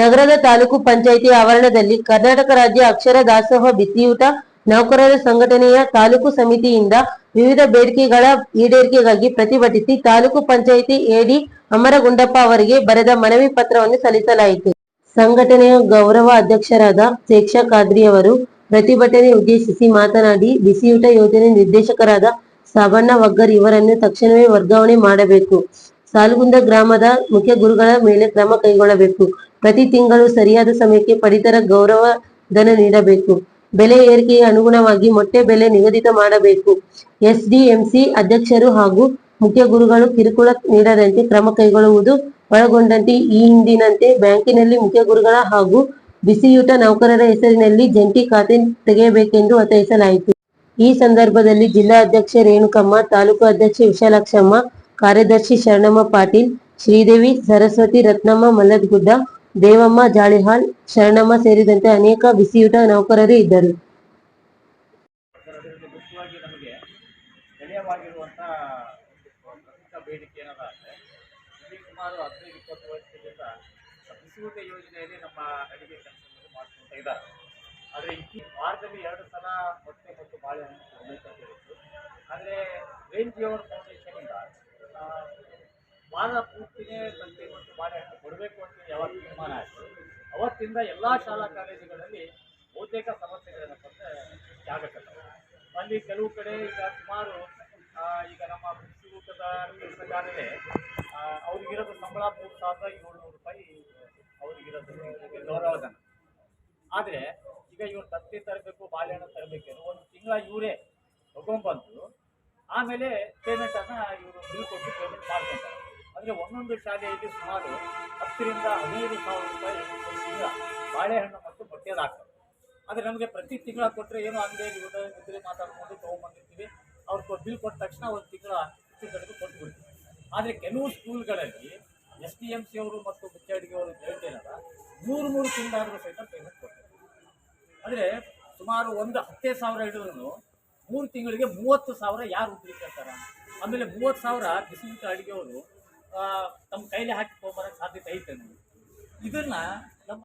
ನಗರದ ತಾಲೂಕು ಪಂಚಾಯಿತಿ ಆವರಣದಲ್ಲಿ ಕರ್ನಾಟಕ ರಾಜ್ಯ ಅಕ್ಷರ ದಾಸೋಹ ಬಿಸಿಯೂಟ ನೌಕರರ ಸಂಘಟನೆಯ ತಾಲೂಕು ಸಮಿತಿಯಿಂದ ವಿವಿಧ ಬೇಡಿಕೆಗಳ ಈಡೇರಿಕೆಗಾಗಿ ಪ್ರತಿಭಟಿಸಿ ತಾಲೂಕು ಪಂಚಾಯಿತಿ ಎಡಿ ಅಮರಗುಂಡಪ್ಪ ಅವರಿಗೆ ಬರೆದ ಮನವಿ ಪತ್ರವನ್ನು ಸಲ್ಲಿಸಲಾಯಿತು. ಸಂಘಟನೆಯ ಗೌರವ ಅಧ್ಯಕ್ಷರಾದ ಶೇಕ್ಷಾ ಖಾದ್ರಿ ಅವರು ಪ್ರತಿಭಟನೆ ಉದ್ದೇಶಿಸಿ ಮಾತನಾಡಿ, ಬಿಸಿಯೂಟ ಯೋಜನೆ ನಿರ್ದೇಶಕರಾದ ಸಾಬಣ್ಣ ವಗ್ಗರ್ ಇವರನ್ನು ತಕ್ಷಣವೇ ವರ್ಗಾವಣೆ ಮಾಡಬೇಕು. ಸಾಲುಗುಂದ ಗ್ರಾಮದ ಮುಖ್ಯ ಗುರುಗಳ ಮೇಲೆ ಕ್ರಮ ಕೈಗೊಳ್ಳಬೇಕು. ಪ್ರತಿ ತಿಂಗಳು ಸರಿಯಾದ ಸಮಯಕ್ಕೆ ಪಡಿತರ ಗೌರವ ಧನ ನೀಡಬೇಕು. ಬೆಲೆ ಏರಿಕೆಗೆ ಅನುಗುಣವಾಗಿ ಮೊಟ್ಟೆ ಬೆಲೆ ನಿಗದಿತ ಮಾಡಬೇಕು. ಎಸ್ಡಿಎಂಸಿ ಅಧ್ಯಕ್ಷರು ಹಾಗೂ ಮುಖ್ಯ ಗುರುಗಳು ಕಿರುಕುಳ ನೀಡದಂತೆ ಕ್ರಮ ಕೈಗೊಳ್ಳುವುದು ಒಳಗೊಂಡಂತೆ ಈ ಹಿಂದಿನಂತೆ ಬ್ಯಾಂಕಿನಲ್ಲಿ ಮುಖ್ಯ ಗುರುಗಳ ಹಾಗೂ ಬಿಸಿಯೂಟ ನೌಕರರ ಹೆಸರಿನಲ್ಲಿ ಜಂಟಿ ಖಾತೆ ತೆಗೆಯಬೇಕೆಂದು ಒತ್ತಾಯಿಸಲಾಯಿತು. ಈ ಸಂದರ್ಭದಲ್ಲಿ ಜಿಲ್ಲಾ ಅಧ್ಯಕ್ಷ ರೇಣುಕಮ್ಮ, ತಾಲೂಕು ಅಧ್ಯಕ್ಷೆ ವಿಶಾಲಾಕ್ಷಮ್ಮ, ಕಾರ್ಯದರ್ಶಿ ಶರಣಮ್ಮ ಪಾಟೀಲ್, ಶ್ರೀದೇವಿ, ಸರಸ್ವತಿ ರತ್ನಮ್ಮ ಮಲ್ಲದಗುಡ್ಡ ದೇವಮ್ಮ ಜಾಳಿಹಾಳ್ ಶರಣಮ್ಮ ಸೇರಿದಂತೆ ಅನೇಕ ಬಿಸಿಯೂಟ ನೌಕರರು ಇದ್ದರು. ಯೋಜನೆಯಲ್ಲಿ ಎರಡು ಸಲ ಮೊಟ್ಟೆ ಮತ್ತು ಬಾಳೆಹಣ್ಣು ಕೊಡಬೇಕಂತ ಹೇಳಿತ್ತು ಆ, ವಾರ ಪೂರ್ತಿನೇ ಒಂದು ಬಾಳೆಹಣ್ಣು ಕೊಡಬೇಕು ಅಂತ ಯಾವಾಗ ತೀರ್ಮಾನ ಆಯಿತು. ಅವತ್ತಿಂದ ಎಲ್ಲ ಶಾಲಾ ಕಾಲೇಜುಗಳಲ್ಲಿ ಬಹುತೇಕ ಸಮಸ್ಯೆಗಳೇನಪ್ಪ ಅಂದರೆ ಜಾಗಕಲ್ಲ ಅಲ್ಲಿ ಕೆಲವು ಕಡೆ ಈಗ ಸುಮಾರು ಈಗ ನಮ್ಮ ಕೃಷಿಕೂಟದ ಕೆಲಸಗಾರರೇ ಅವ್ರಿಗಿರೋದು ಸಂಬಳ ಮೂರು ಸಾವಿರದ ಏಳ್ನೂರು ರೂಪಾಯಿ ಅವ್ರಿಗಿರೋದು. ಗೌರವಧನ ಆದರೆ ಈಗ ಇವರು ತತ್ತಿ ತರಬೇಕು, ಬಾಳೆಹಣ್ಣು ತರಬೇಕು ಒಂದು ತಿಂಗಳ ಇವರೇ ತಗೊಂಡ್ಬಂದು, ಆಮೇಲೆ ಪೇಮೆಂಟನ್ನು ಇವರು ಬಿಲ್ ಕೊಟ್ಟು ಪೇಮೆಂಟ್ ಮಾಡ್ಕೊತಾರೆ ಅಂದರೆ ಒಂದೊಂದು ಶಾಲೆಯಲ್ಲಿ ಸುಮಾರು ಹತ್ತರಿಂದ ಹದಿನೈದು ಸಾವಿರ ರೂಪಾಯಿ ತಿಂಗಳ ಬಾಳೆಹಣ್ಣು ಮತ್ತು ಮೊಟ್ಟೆದಾಗ್ತದೆ ಆದರೆ ನಮಗೆ ಪ್ರತಿ ತಿಂಗಳ ಕೊಟ್ಟರೆ ಏನೋ ಅಂಗಡಿಯಲ್ಲಿ ಇದ್ರೆ ಮಾತಾಡ್ಕೊಂಡು ತೊಗೊಂಬಂದಿರ್ತೀವಿ ಅವ್ರು ಬಿಲ್ ಕೊಟ್ಟ ತಕ್ಷಣ ಒಂದು ತಿಂಗಳ ಕಡೆಗೂ ಕೊಟ್ಟು ಬಿಡ್ತೀವಿ ಆದರೆ ಕೆಲವು ಸ್ಕೂಲ್ಗಳಲ್ಲಿ ಎಸ್ ಡಿ ಎಂ ಸಿ ಅವರು ಮತ್ತು ಮುಖ್ಯ ಅಡಿಗೆ ಅವರು ಹೇಳ್ತೇನಲ್ಲ ಮೂರು ಮೂರು ತಿಂಗಳಾದರೂ ಸಹಿತ ಪೇಮೆಂಟ್ ಕೊಡ್ತಾರೆ. ಅಂದರೆ ಸುಮಾರು ಒಂದು ಹತ್ತೇ ಸಾವಿರ ಹಿಡಿದ್ರು ಮೂರು ತಿಂಗಳಿಗೆ ಮೂವತ್ತು ಸಾವಿರ ಯಾರು ಉದ್ರಿಸ್ತಾರೆ ಆಮೇಲೆ ಮೂವತ್ತು ಸಾವಿರ ಬಿಸಿ ಊಟ ಅಡುಗೆಯವರು ತಮ್ಮ ಕೈಲಿ ಹಾಕಿ ತೊಗೊಂಬರೋಕ್ಕೆ ಸಾಧ್ಯತೆ ಐತೆ ನಮಗೆ. ಇದನ್ನು